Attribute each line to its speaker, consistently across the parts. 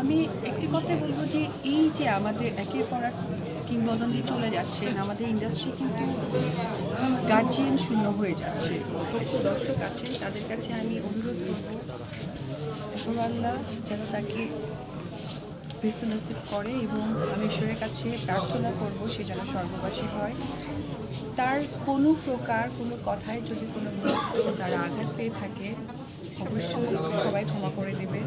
Speaker 1: আমি একটি কথাই বলব যে এই যে আমাদের একের পর এক কিংবদন্তি চলে যাচ্ছেন আমাদের ইন্ডাস্ট্রি কিন্তু গার্জিয়ান শূন্য হয়ে যাচ্ছে। দর্শক আছে তাদের কাছে আমি অনুরোধ করব উপরওয়াল্লাহ যেন তাকে ব্যস্ত নসিব করে এবং আমি ঈশ্বরের কাছে প্রার্থনা করব সে যেন স্বর্গবাসী হয়। তার কোনো প্রকার কোনো কথায় যদি কোনো তারা আঘাত পেয়ে থাকে, অবশ্যই সবাই ক্ষমা করে দেবে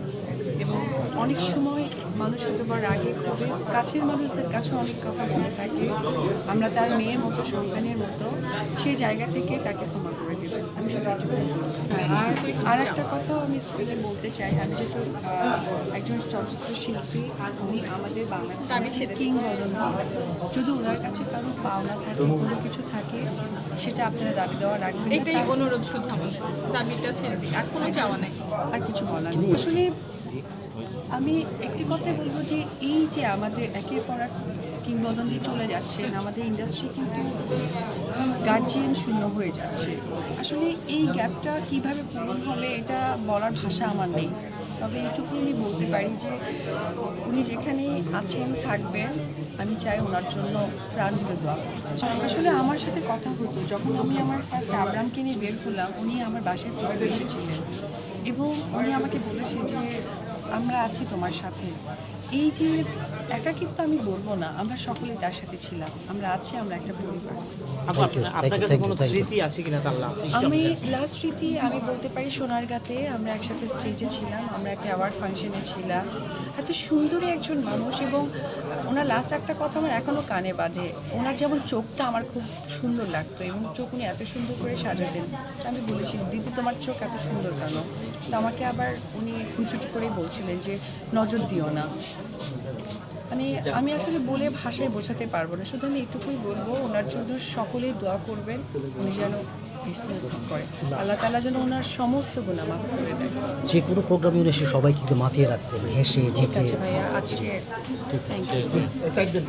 Speaker 1: এবং অনেক সময় মানুষ হয়তো বা রাগে ক্ষোভে কাছের মানুষদের কাছে অনেক কথা বলে থাকে। আমরা তার মেয়ের মতো সন্তানের মতো সেই জায়গা থেকে তাকে ক্ষমা করে দেবে আমি। হ্যাঁ, আর আর একটা কথাও আমি স্কুলে বলতে চাই। আমি যেহেতু একজন চলচ্চিত্র শিল্পী আর উনি আমাদের বাংলাদেশের কিংবদন্তি। যদি ওনার কাছে কারও পাওনা থাকে কোনো কিছু থাকে সেটা আপনারা দাবি দেওয়া রাখবেন।
Speaker 2: এটাই অনুরোধ শুধু আমাদের। দাবিটা ছেড়ে দিই আর কোনো চাওয়া নেই।
Speaker 1: আর কিছু বলার নেই। আসলে আমি একটি কথাই বলব যে এই যে আমাদের একের পর কিংবদন্তি চলে যাচ্ছেন, আমাদের ইন্ডাস্ট্রি কিন্তু গার্জিয়ান শূন্য হয়ে যাচ্ছে আসলে এই গ্যাপটা কীভাবে পূরণ হবে এটা বলার ভাষা আমার নেই তবে এইটুকু আমি বলতে পারি যে উনি যেখানে আছেন, থাকবেন, আমি চাই ওনার জন্য প্রাণ ভরে দেওয়া। আসলে আমার সাথে কথা হতো, যখন আমি আমার ফার্স্ট আব্রামকে নিয়ে বের হলাম, উনি আমার বাসায় পড়ে এসেছিলেন এবং উনি আমাকে বলেছে যে আমরা আছি তোমার সাথে। এই যে একাকিত্ব আমি বলব না আমরা সকলে তার সাথে ছিলাম। আমরা আছি আমরা একটা পরিবার। আমি লাস্ট স্মৃতি আমি বলতে পারি সোনারগাঁতে আমরা একসাথে স্টেজে ছিলাম আমরা একটা অ্যাওয়ার্ড ফাংশনে ছিলাম। এত সুন্দরী একজন মানুষ এবং ওনার লাস্ট একটা কথা আমার এখনও কানে বাঁধে। ওনার যেমন চোখটা আমার খুব সুন্দর লাগতো এবং চোখ উনি এত সুন্দর করে সাজাতেন। আমি বলেছি দিদি তোমার চোখ এত সুন্দর কেন? তো আমাকে আবার উনি খুনসুটি করেই বলছিলেন যে নজর দিও না। মানে আমি আসলে বলে ভাষায় বোঝাতে পারব না। শুধু আমি এটুকুই বলব ওনার জন্য সকলেই দোয়া করবেন উনি যেন করে। আল্লাহ তালা যেন ওনার সমস্ত গুণা মাফ করে দেয়
Speaker 3: যে কোনো প্রোগ্রামে এসে সবাই কিন্তু মাতিয়ে রাখতেন হেসে
Speaker 1: ঠিক আছে ভাইয়া আজকে থ্যাংক ইউ